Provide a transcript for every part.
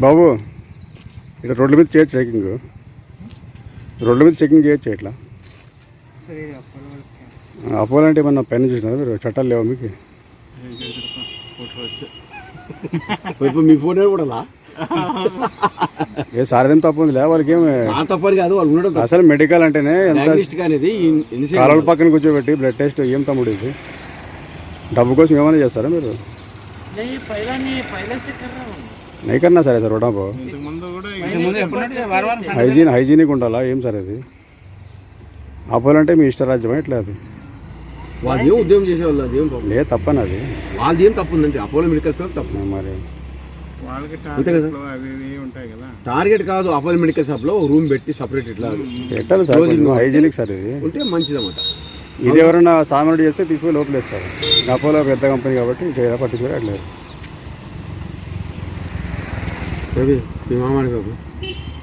బాబు ఇక్కడ రోడ్ల మీద చేయొచ్చు చెకింగ్ రోడ్ల మీద చెకింగ్ చేయొచ్చు ఇట్లా అపోవాలంటే ఏమన్నా పైన చూసినారా మీరు? చట్టాలు లేవా మీకు? ఇప్పుడు మీ ఫోన్ కూడా ఏ సారదేం తప్పు ఉంది లే వాళ్ళకి ఏమి? తప్పని కాదు వాళ్ళు ఉండడం. అసలు మెడికల్ అంటేనే ఎంత అనేది కాలువల పక్కన కూర్చోబెట్టి బ్లడ్ టెస్ట్ ఏం తమ్ముడు ఇది? డబ్బు కోసం ఏమైనా చేస్తారా మీరు? నైకన్నా సరే సార్ వడాపో హైజీన్ హైజీనిక్ ఉండాలా? ఏం సార్ అది ఆపోలంటే మీ ఇష్టరాజ్యం ఇట్లా అది? వాళ్ళు ఏం ఉద్యోగం చేసేవాళ్ళు అది ఏం లేదు తప్పని అది. వాళ్ళది ఏం తప్పు ఉందంటే అపోలో మెడికల్ షాప్ తప్పు. మరి. టార్గెట్ కాదు అపోలో మెడికల్ షాప్లో రూమ్ పెట్టి సపరేట్ ఇట్లా పెట్టాలి సార్ హైజీనిక్ సార్ ఇది. ఉంటే మంచిదన్నమాట. ఇది ఎవరైనా సామాన్యుడు చేస్తే తీసుకుని లోపలేదు సార్ అపోలో పెద్ద కంపెనీ కాబట్టి ఇంకా పట్టించుకోవట్లేదు రవి మీ మామాని బాబు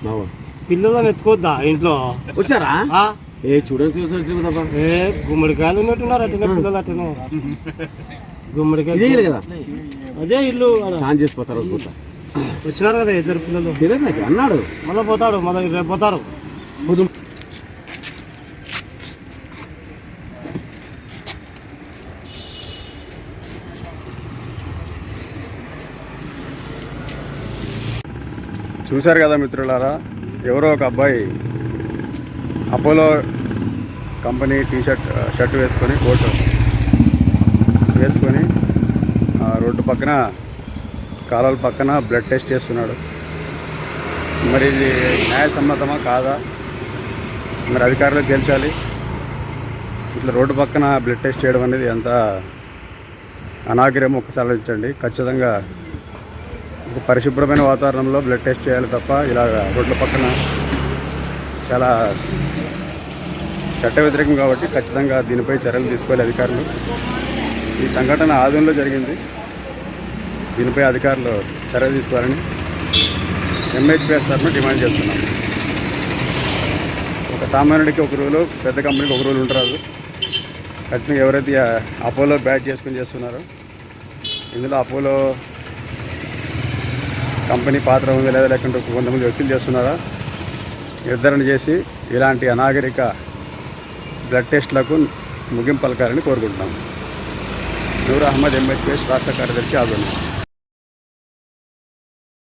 బావా? పిల్లలను ఎత్తుకోద్దా ఇంట్లో? వచ్చారా? ఏ చూడండి చూసారు తప్ప ఏ గుమ్మడికాయలు ఉన్నట్టున్నారు అట్టనే పిల్లలు అట్టనే గుమ్మడికాయ ఇదే ఇల్లు కదా? అదే ఇల్లు. స్నానం చేసిపోతారు. వచ్చినారు కదా ఇద్దరు పిల్లలు. తెలియదు అన్నాడు. మళ్ళీ పోతాడు మళ్ళీ రేపు పోతారు. చూశారు కదా మిత్రులారా? ఎవరో ఒక అబ్బాయి Apollo company T shirt shirt వేసుకొని కోట్ వేసుకొని రోడ్డు పక్కన కాలువల పక్కన బ్లడ్ టెస్ట్ చేస్తున్నాడు. మరి ఇది న్యాయసమ్మతమా కాదా? మరి అధికారులు గెలిచాలి ఇట్లా రోడ్డు పక్కన బ్లడ్ టెస్ట్ చేయడం అనేది ఎంత అనాగర్యం ఒకసారి ఆలోచించండి. ఖచ్చితంగా పరిశుభ్రమైన వాతావరణంలో బ్లడ్ టెస్ట్ చేయాలి తప్ప ఇలా రోడ్ల పక్కన చాలా చట్ట వ్యతిరేకం కాబట్టి ఖచ్చితంగా దీనిపై చర్యలు తీసుకోవాలి అధికారులు. ఈ సంఘటన ఆదంలో జరిగింది. దీనిపై అధికారులు చర్యలు తీసుకోవాలని ఎంహెచ్పిఎస్ తరఫున డిమాండ్ చేస్తున్నాం. ఒక సామాన్యుడికి ఒక రూలు పెద్ద కంపెనీకి ఒక రూల్ ఉంటారు ఖచ్చితంగా ఎవరైతే అపోలో బ్యాట్ చేసుకుని చేస్తున్నారో ఇందులో అపోలో కంపెనీ పాత్ర ఉందా లేదా లేకుంటే కొంతమంది వ్యక్తులు చేస్తున్నారా? నిర్ధారణ చేసి ఇలాంటి అనాగరిక బ్లడ్ టెస్ట్లకు ముగింపు పలకాలని కోరుకుంటున్నాం. నూర్ అహ్మద్ ఎంహెచ్ఎస్ రాష్ట్ర కార్యదర్శి ఆదరణ